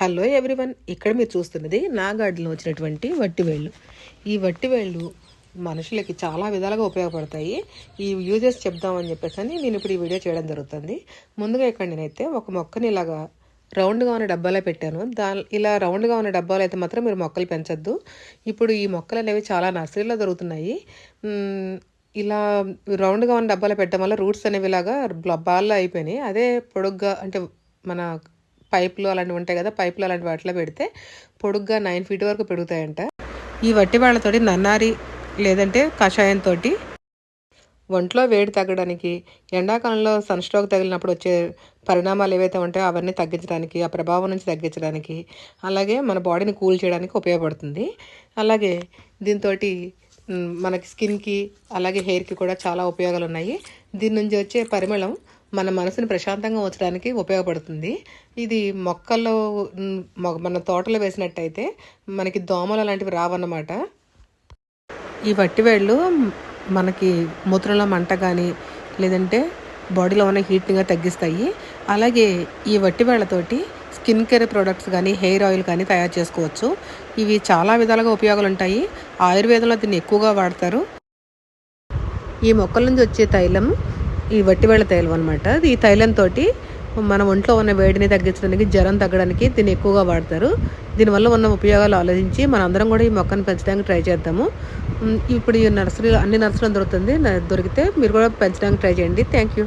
Hello everyone ఇక్కడ మీరు చూస్తున్నది నా గార్డెన్లో వచ్చినటువంటి వట్టివేళ్ళు. ఈ వట్టివేళ్ళు మనుషులకి చాలా విధాలుగా ఉపయోగపడతాయి. ఈ యూజెస్ చెప్దామని చెప్పేసి అని నేను ఇప్పుడు ఈ వీడియో చేయడం జరుగుతుంది. ముందుగా ఇక్కడ నేనైతే ఒక మొక్కని ఇలాగా రౌండ్గా ఉన్న డబ్బాలో పెట్టాను. దా ఇలా రౌండ్గా ఉన్న డబ్బాలో అయితే మాత్రం మీరు మొక్కలు పెంచొద్దు. ఇప్పుడు ఈ మొక్కలు అనేవి చాలా నర్సరీలో దొరుకుతున్నాయి. ఇలా రౌండ్గా ఉన్న డబ్బాలో పెట్టడం వల్ల రూట్స్ అనేవి ఇలాగా బాల్లో అయిపోయినాయి. అదే పొడుగ్గా అంటే మన పైపులు అలాంటివి ఉంటాయి కదా పైపులు అలాంటి వాటిలో పెడితే పొడుగ్గా నైన్ ఫీట్ వరకు పెరుగుతాయంట. ఈ వట్టి వాళ్ళతోటి నన్నారి లేదంటే కషాయంతో ఒంట్లో వేడి తగ్గడానికి ఎండాకాలంలో సన్ స్ట్రోక్ తగిలినప్పుడు వచ్చే పరిణామాలు ఏవైతే ఉంటాయో అవన్నీ తగ్గించడానికి ఆ ప్రభావం నుంచి తగ్గించడానికి అలాగే మన బాడీని కూల్ చేయడానికి ఉపయోగపడుతుంది. అలాగే దీంతో మనకి స్కిన్కి అలాగే హెయిర్కి కూడా చాలా ఉపయోగాలు ఉన్నాయి దీని నుంచి వచ్చే పరిమళం మన మనసుని ప్రశాంతంగా ఉంచడానికి ఉపయోగపడుతుంది. ఇది మొక్కల్లో మొ- మన తోటలో వేసినట్టయితే మనకి దోమలు అలాంటివి రావన్నమాట. ఈ వట్టివేళ్ళు మనకి మూత్రంలో మంట కానీ లేదంటే బాడీలో ఉన్న హీట్గా తగ్గిస్తాయి. అలాగే ఈ వట్టివేళ్ళతోటి స్కిన్ కేర్ ప్రొడక్ట్స్ కానీ హెయిర్ ఆయిల్ కానీ తయారు చేసుకోవచ్చు. ఇవి చాలా విధాలుగా ఉపయోగాలు ఉంటాయి ఆయుర్వేదంలో దీన్ని ఎక్కువగా వాడతారు. ఈ మొక్కల నుంచి వచ్చే తైలం ఈ వట్టివేళ్ళ తైలం అనమాట ఈ తైలంతో మన ఒంట్లో ఉన్న వేడిని తగ్గించడానికి జ్వరం తగ్గడానికి దీన్ని ఎక్కువగా వాడతారు. దీనివల్ల ఉన్న ఉపయోగాలు ఆలోచించి మన అందరం కూడా ఈ మొక్కను పెంచడానికి ట్రై చేద్దాము. ఇప్పుడు ఈ నర్సరీలో అన్ని నర్సరీలు దొరుకుతుంది. దొరికితే మీరు కూడా పెంచడానికి ట్రై చేయండి. Thank you.